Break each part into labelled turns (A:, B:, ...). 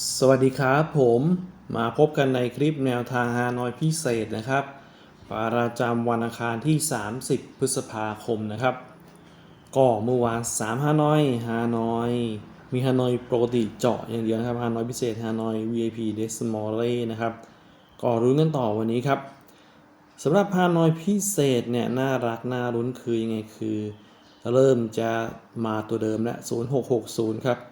A: สวัสดีครับผมมาพบกันในคลิปแนวทางฮานอยพิเศษนะครับประจำวันอังคารที่ 30 พฤษภาคมนะครับ ก็เมื่อวาน3ฮานอยฮานอย มีฮานอยปกติเจาะอย่างเดียวนะครับฮานอยพิเศษฮานอย VIP d e c i m a l นะครับ ก็รุ้กันต่อวันนี้ครับสำหรับฮานอยพิเศษเนี่ยน่ารักน่ารุ้นคือยังไงคือ เริ่มจะมาตัวเดิมและ0660 ครับ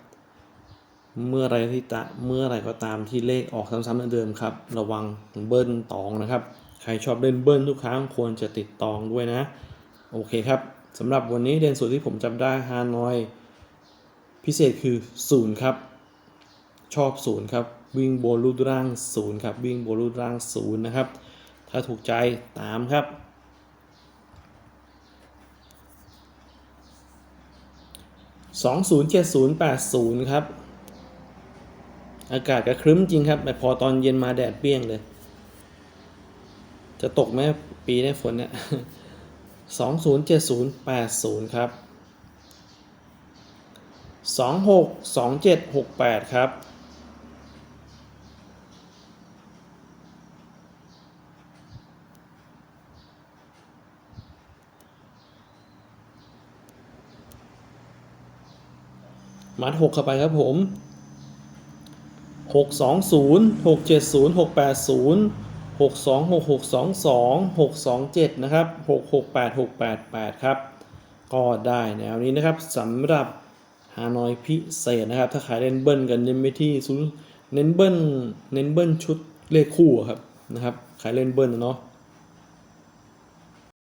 A: เมื่อไรที่ตะเมื่อไรก็ตามที่เลขออกซ้ำๆเดิมครับ ระวังเบิ้ลตองนะครับ ใครชอบเล่นเบิ้ลทุกครั้งควรจะติดตองด้วยนะ โอเคครับสำหรับวันนี้เด่นสุดที่ผมจำได้ฮานอยพิเศษคือ0ครับ ชอบ0ครับ วิ่งโบนรูดร่าง0ครับ วิ่งโบนรูดร่าง0นะครับ ถ้าถูกใจตามครับ 207080 ครับ อากาศก็ครึ้มจริงครับแต่พอตอนเย็นมาแดดเปรี้ยงเลย จะตกไหมปีนี้ฝนเนี่ยสองศูนย์เจ็ดศูนย์แปดศูนย์ครับสองหกสองเจ็ดหกแปดครับมัดหกเข้าไปครับผม หกสองศูนย์หกเจ็ดศูนย์หกแปดศูนย์หกสองหกหกสองสองหกสองเจ็ดนะครับหกหกแปดหกแปดแปดครับ ก็ได้แนวนี้นะครับสำหรับฮานอยพิเศษนะครับ ถ้าขายเล่นเบิ้ลกันเน้นไปที่ศูนย์เน้นเบิ้ลเน้นเบิ้ลชุดเลขคู่ครับนะครับ ขายเล่นเบิ้ลเนาะ